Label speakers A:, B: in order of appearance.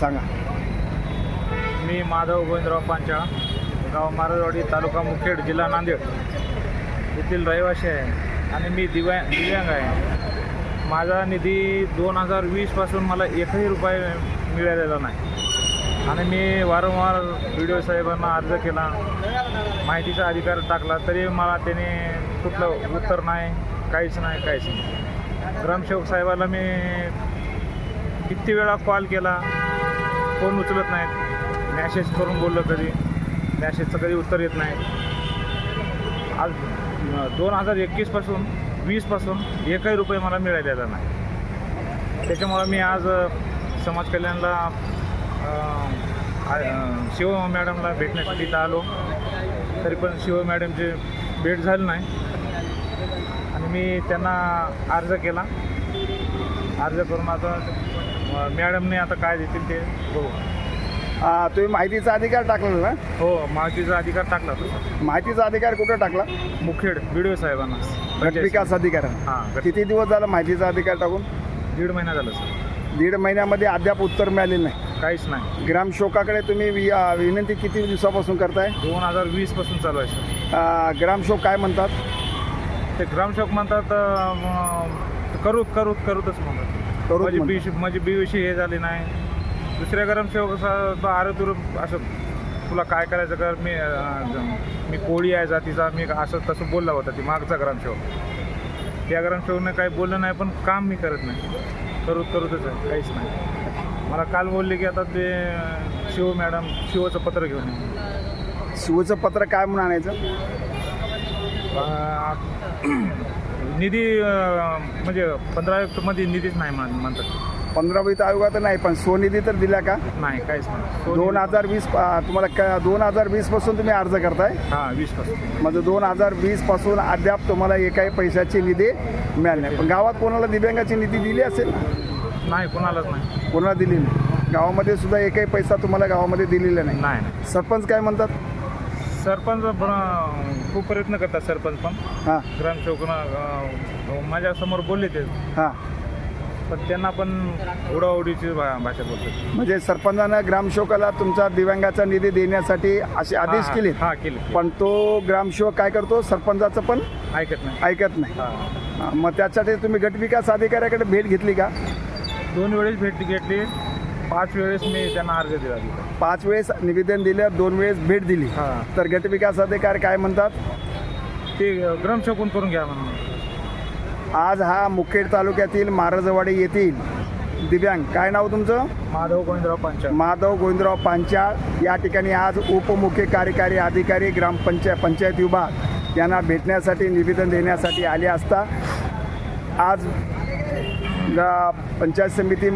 A: सांगा.
B: मी माधव गोविंदराव पांचाळ गाव मारजवाडी तालुका मुखेड जिल्हा नांदेड. येथील रहिवासी आहे आणि मी दिव्या दिव्यांग आहे. माझा निधी दोन हजार वीसपासून मला एकही रुपये मिळालेला नाही. आणि मी वारंवार बी डी ओ साहेबांना अर्ज केला माहितीचा अधिकार टाकला तरी मला त्याने कुठलं उत्तर नाही काहीच नाही काहीच नाही. ग्रामसेवक साहेबाला मी किती वेळा कॉल केला फोन उचलत नाहीत. मॅसेज करून बोललं कधी मॅसेजचं कधी उत्तर येत नाही आज दोन हजार एकवीसपासून वीसपासून एकही रुपये मला मिळालेला नाही. त्याच्यामुळं मी आज समाज कल्याणला शिव मॅडमला भेटण्यासाठी इथं आलो. तरी पण शिव मॅडमची भेट झाली नाही. आणि मी त्यांना अर्ज केला. अर्ज करून आता अ, मॅडमने आता काय देतील ते बघू.
A: आ, तुम्ही माहितीचा अधिकार टाकलेला ना?
B: हो माहितीचा अधिकार टाकला होता.
A: माहितीचा अधिकार कुठं टाकला?
B: मुखेड व्हिडिओ साहेबांना.
A: गट विकास अधिकार
B: हां गट-
A: किती दिवस झाला माहितीचा अधिकार टाकून?
B: दीड महिना झाला सर.
A: दीड महिन्यामध्ये अद्याप उत्तर मिळालेलं नाही.
B: काहीच नाही.
A: ग्रामशोकाकडे तुम्ही वि- आ, विनंती किती दिवसापासून करताय?
B: दोन हजार वीसपासून चालू आहे सर.
A: आ, ग्रामशोक काय म्हणतात?
B: ते ग्रामसेवक म्हणतात अं, म, करूत करूत करूतच म्हणतात.
A: करूत
B: माझी
A: म्हणतात.
B: बी माझी बीविषयी हे झाली नाही. दुसऱ्या ग्रामसेवक आरे तुर असं तुला काय करायचं कर? मी मी कोळी आहे जातीचा. मी असं तसं बोलला होता ती मागचा ग्रामसेवक. त्या ग्रामसेवकने काही बोललं नाही पण काम मी करत नाही. करूत करूतच आहे काहीच नाही. मला काल बोलले की आता ते शिव मॅडम शिवचं पत्र घेऊन.
A: शिवचं पत्र काय म्हणून आणायचं?
B: निधी म्हणजे पंधरा मध्ये निधीच नाही म्हण- म्हणतात.
A: पंधरा वित्त आयोगात नाही पण स्वनिधी तर दिला का?
B: नाही काहीच नाही.
A: दोन हजार वीस तुम्हाला क- दोन हजार वीसपासून तुम्ही अर्ज करताय?
B: हां वीसपासून.
A: म्हणजे दोन हजार वीसपासून अद्याप तुम्हाला एकाही पैशाची निधी मिळाली नाही. पण गावात कोणाला दिव्यांगाची निधी दिली असेल? ना
B: नाही कोणालाच नाही.
A: कोणाला दिली नाही. गावामध्ये सुद्धा एकही पैसा तुम्हाला गावामध्ये दिलेला नाही
B: नाही.
A: सरपंच काय म्हणतात?
B: सरपंच पण खूप प्रयत्न करतात सरपंच पण.
A: हां.
B: ग्रामसेवकनं माझ्यासमोर बोलले ते.
A: हां.
B: पण त्यांना पण उडाउडीची भा- भाषा बोलतात.
A: म्हणजे सरपंचानं ग्रामशोकाला तुमचा दिव्यांगाचा निधी देण्यासाठी असे आदेश केले
B: हां केले
A: पण तो ग्रामसेवक काय करतो? सरपंचाचं पण
B: ऐकत नाही.
A: ऐकत नाही. हां, मग त्यासाठी तुम्ही गटविकास अधिकाऱ्याकडे भेट घेतली का?
B: दोन वेळेस भेट घेतली. पाच वेळेस मी त्यांना अर्ज दिला तिथं.
A: पाच वेळेस निवेदन दिलं दोन वेळेस भेट दिली.
B: हां.
A: तर गटविकास अधिकारी काय म्हणतात?
B: ते ग्रामसेवकून करून घ्या म्हणून.
A: आज हा मुखेड तालुक्यातील मारजवाडी येथील दिव्यांग काय नाव तुमचं?
B: माधव गोविंदराव पंचायत
A: माधव गोविंदराव पांचाळ. या ठिकाणी आज उपमुख्य कार्यकारी अधिकारी ग्रामपंचायत पंचायत विभाग यांना भेटण्यासाठी निवेदन देण्यासाठी आले असता. आज गा- पंचायत समिती